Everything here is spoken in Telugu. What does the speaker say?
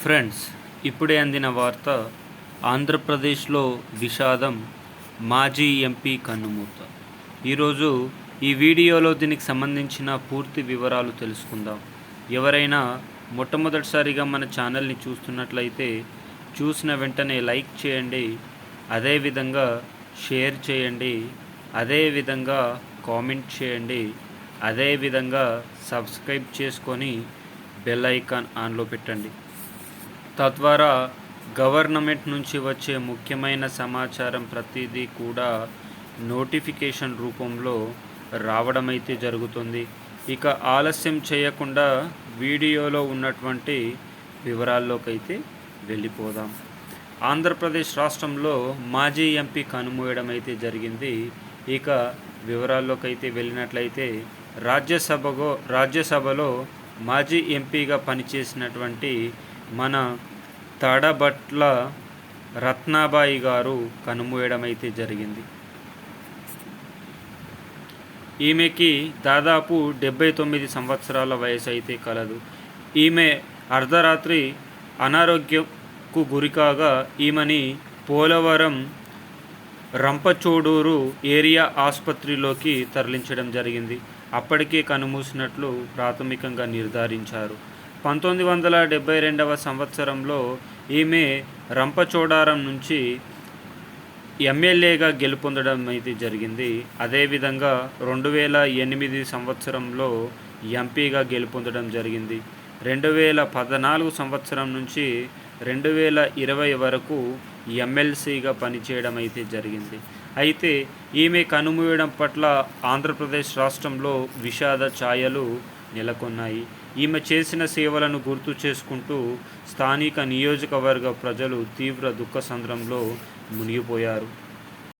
ఫ్రెండ్స్ ఇప్పుడే అందిన వార్త ఆంధ్రప్రదేశ్లో విషాదం మాజీ ఎంపీ కన్నుమూత. ఈరోజు ఈ వీడియోలో దీనికి సంబంధించిన పూర్తి వివరాలు తెలుసుకుందాం. ఎవరైనా మొట్టమొదటిసారిగా మన ఛానల్ని చూస్తున్నట్లయితే చూసిన వెంటనే లైక్ చేయండి అదేవిధంగా షేర్ చేయండి అదేవిధంగా కామెంట్ చేయండి అదేవిధంగా సబ్స్క్రైబ్ చేసుకొని బెల్ ఐకాన్ ఆన్లో పెట్టండి. తద్వారా గవర్నమెంట్ నుంచి వచ్చే ముఖ్యమైన సమాచారం ప్రతిదీ కూడా నోటిఫికేషన్ రూపంలో రావడం అయితే జరుగుతుంది. ఇక ఆలస్యం చేయకుండా వీడియోలో ఉన్నటువంటి వివరాల్లోకైతే వెళ్ళిపోదాం. ఆంధ్రప్రదేశ్ రాష్ట్రంలో మాజీ ఎంపీ కనుమూయడం అయితే జరిగింది. ఇక వివరాల్లోకైతే వెళ్ళినట్లయితే రాజ్యసభలో రాజ్యసభలో మాజీ ఎంపీగా పనిచేసినటువంటి మన తడబట్ల రత్నాబాయి గారు కనుమూయడం అయితే జరిగింది. ఈమెకి దాదాపు డెబ్బై తొమ్మిది సంవత్సరాల వయసు అయితే కలదు. ఈమె అర్ధరాత్రి అనారోగ్యంకు గురికాగా ఈమెని పోలవరం రంపచోడూరు ఏరియా ఆసుపత్రిలోకి తరలించడం జరిగింది. అప్పటికే కనుమూసినట్లు ప్రాథమికంగా నిర్ధారించారు. పంతొమ్మిది వందల డెబ్బై రెండవ సంవత్సరంలో ఈమె రంపచోడారం నుంచి ఎమ్మెల్యేగా గెలుపొందడం అయితే జరిగింది. అదేవిధంగా రెండు వేల ఎనిమిది సంవత్సరంలో ఎంపీగా గెలుపొందడం జరిగింది. రెండు వేల పద్నాలుగు సంవత్సరం నుంచి రెండు వేల ఇరవై వరకు ఎమ్మెల్సీగా పనిచేయడం అయితే జరిగింది. అయితే ఈమె కనుమూయడం పట్ల ఆంధ్రప్రదేశ్ రాష్ట్రంలో విషాద ఛాయలు నెలకొన్నాయి. ఈమె చేసిన సేవలను గుర్తు చేసుకుంటూ స్థానిక నియోజకవర్గ ప్రజలు తీవ్ర దుఃఖ సంద్రంలో మునిగిపోయారు.